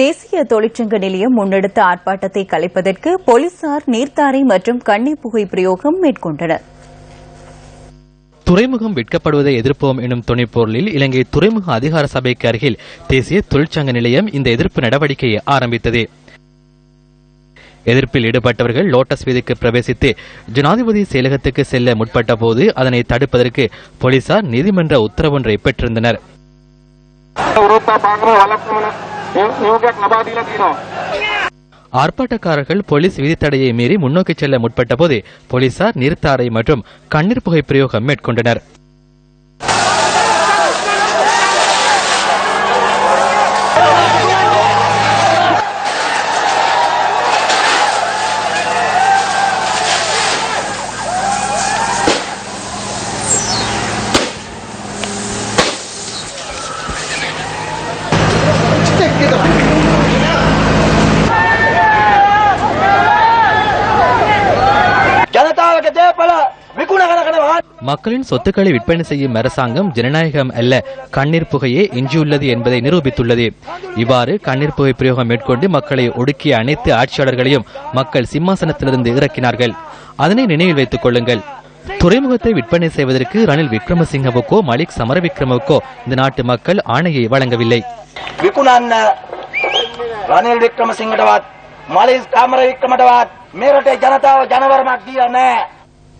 தேசிய தொழிற்சங்க நிலையம் முன்னெடுத்த ஆர்ப்பாட்டத்தை கலைப்பதற்கு போலீசார் நீர்த்தாரை மற்றும் கண்ணீர் புகை பிரயோகம் மேற்கொண்டனர். துறைமுகம் விற்கப்படுவதை எதிர்ப்போம் எனும் துணைப்பொருளில் இலங்கை துறைமுக அதிகார சபைக்கு அருகில் தேசிய தொழிற்சங்க நிலையம் இந்த எதிர்ப்பு நடவடிக்கையை ஆரம்பித்தது. எதிர்ப்பில் ஈடுபட்டவர்கள் லோட்டஸ் வீதிக்கு பிரவேசித்து ஜனாதிபதி செயலகத்துக்கு செல்ல முற்பட்ட போது அதனை தடுப்பதற்கு போலீசார் நீதிமன்ற உத்தரவொன்றை பெற்றிருந்தனர். ஆர்ப்பாட்டக்காரர்கள் போலீஸ் விதித்தடையை மீறி முன்னோக்கி செல்ல முற்பட்ட போது போலீசார் நிறுத்தாரை மற்றும் கண்ணீர் புகை பிரயோகம் மேற்கொண்டனர். மக்களின் சொத்துக்களை விற்பனை செய்யும் அரசாங்கம் ஜனநாயகம் அல்ல கண்ணீர் புகையே எஞ்சியுள்ளது என்பதை நிரூபித்துள்ளது. இவ்வாறு கண்ணீர் புகை பிரயோகம் மேற்கொண்டு மக்களை ஒடுக்கிய அனைத்து ஆட்சியாளர்களையும் மக்கள் சிம்மாசனத்திலிருந்து இறக்கினார்கள். அதனை நினைவில் வைத்துக் கொள்ளுங்கள். துறைமுகத்தை விற்பனை செய்வதற்கு ரணில் விக்ரமசிங்கவுக்கோ மலிக் சமரவிக்ரமவுக்கோ இந்த நாட்டு மக்கள் ஆணையை வழங்கவில்லை. ரணில் விக்ரமசிங்கடவாத் மலிக் சமரவிக்ரமடவாத். මේ රටේ ජනතාව ජනවරමක් දීලා නැහැ